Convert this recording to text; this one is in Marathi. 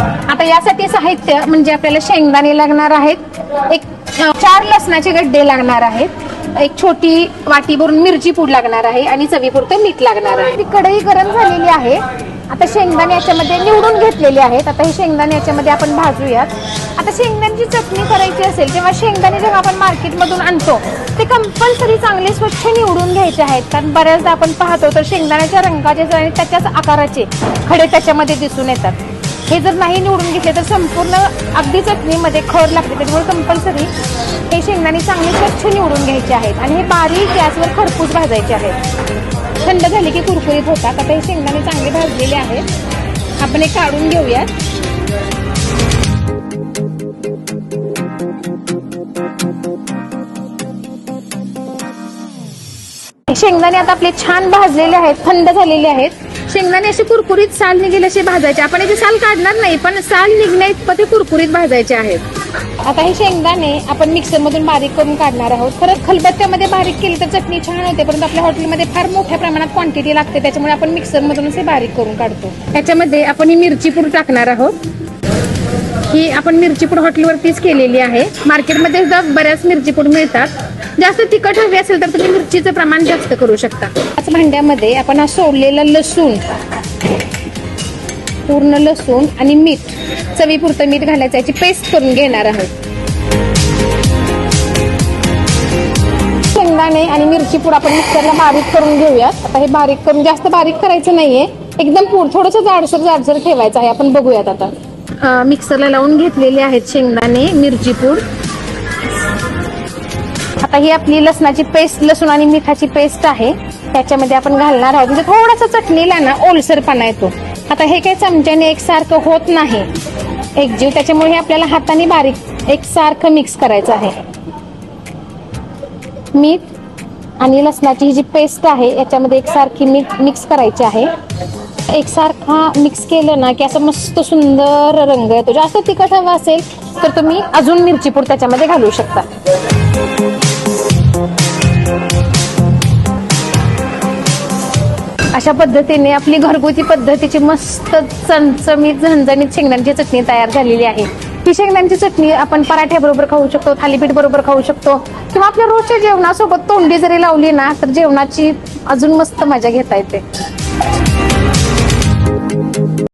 आता यासाठी साहित्य म्हणजे आपल्याला शेंगदाणे लागणार आहेत. एक चार लसणाचे गड्डे लागणार आहेत. एक छोटी वाटी भरून मिरची पूड लागणार आहे आणि चवीपुरतं मीठ लागणार आहे. ती कढई गरम झालेली आहे. आता शेंगदाणे याच्यामध्ये निवडून घेतलेले आहेत. आता हे शेंगदाणे याच्यामध्ये आपण भाजूयात. आता शेंगदाण्याची चटणी करायची असेल तेव्हा शेंगदाणे जेव्हा आपण मार्केटमधून आणतो ते कंपल्सरी चांगले स्वच्छ निवडून घ्यायचे आहेत. कारण बऱ्याचदा आपण पाहतो तर शेंगदाण्याच्या रंगाचे आणि त्याच्याच आकाराचे खडे त्याच्यामध्ये दिसून येतात. हे जर नाही निवडून घेतले तर संपूर्ण अगदी चटणीमध्ये खर लागते. त्याच्यामुळे कंपल्सरी हे शेंगदाणे चांगले स्वच्छ निवडून घ्यायचे आहेत. आणि हे बारीक गॅसवर खरपूस भाजायचे आहेत. थंड झाले की कुरकुरीत होतात. आता हे शेंगदाणे चांगले भाजलेले आहेत. आपण हे काढून घेऊयात. शेंगदाणे आता आपले छान भाजलेले आहेत थंड झालेले आहेत. शेंगदाणे असे कुरकुरीत साल निघेल असे भाजायचे. आपण याचे साल काढणार नाही पण साल निघण्या इतपत ते कुरकुरीत भाजायचे आहेत. आता हे शेंगदाणे आपण मिक्सर मधून बारीक करून काढणार आहोत. खरंच खलबत्त्यामध्ये बारीक केली तर चटणी छान होते परंतु आपल्या हॉटेलमध्ये फार मोठ्या प्रमाणात क्वांटिटी लागते त्याच्यामुळे आपण मिक्सर मधून असे बारीक करून काढतो. त्याच्यामध्ये आपण ही मिरची पूड टाकणार आहोत. ही आपण मिरची पूड हॉटेलवरतीच केलेली आहे. मार्केटमध्ये सुद्धा बऱ्याच मिरची पूड मिळतात. जास्त तिखट हवी असेल तर तुम्ही मिरचीचं प्रमाण जास्त करू शकता. याच भांड्यामध्ये आपण हा सोडलेला लसूण पूर्ण लसूण आणि मीठ चवीपुरतं मीठ घालायचं याची पेस्ट करून घेणार आहोत. शेंगदाणे आणि मिरची पूड आपण मिक्सरला बारीक करून घेऊयात. आता हे बारीक करून जास्त बारीक करायचं नाहीये. एकदम पूड थोडस जाडसर जाडसर ठेवायचं आहे. आपण बघूयात आता. मिक्सरला लावून घेतलेले आहेत शेंगदाणे मिरची पूड. आता ही आपली लसणाची पेस्ट लसूण आणि मिठाची पेस्ट आहे. त्याच्यामध्ये आपण घालणार आहोत. म्हणजे थोडासा चटणीला ना ओलसरपणा येतो. आता हे काही चमच्याने एकसारखं होत नाही. एकजीव त्याच्यामुळे हे आपल्याला हाताने बारीक एकसारखं मिक्स करायचं आहे. मीठ आणि लसणाची ही जी पेस्ट आहे याच्यामध्ये एकसारखी मीठ मिक्स करायची आहे. एकसारखा मिक्स केलं ना की असं मस्त सुंदर रंग येतो. जास्त तिखट हवा असेल तर तुम्ही अजून मिरची पूड त्याच्यामध्ये घालू शकता. अशा पद्धतीने आपली घरगुती पद्धतीची मस्त चमचमीत झणझणीत शेंगदाण्याची चटणी तयार झालेली आहे. ही शेंगदाण्याची चटणी आपण पराठ्याबरोबर खाऊ शकतो थालीपीठ बरोबर खाऊ शकतो किंवा आपल्या रोजच्या जेवणासोबत तोंडी जरी लावली ना तर जेवणाची अजून मस्त मजा घेता येते.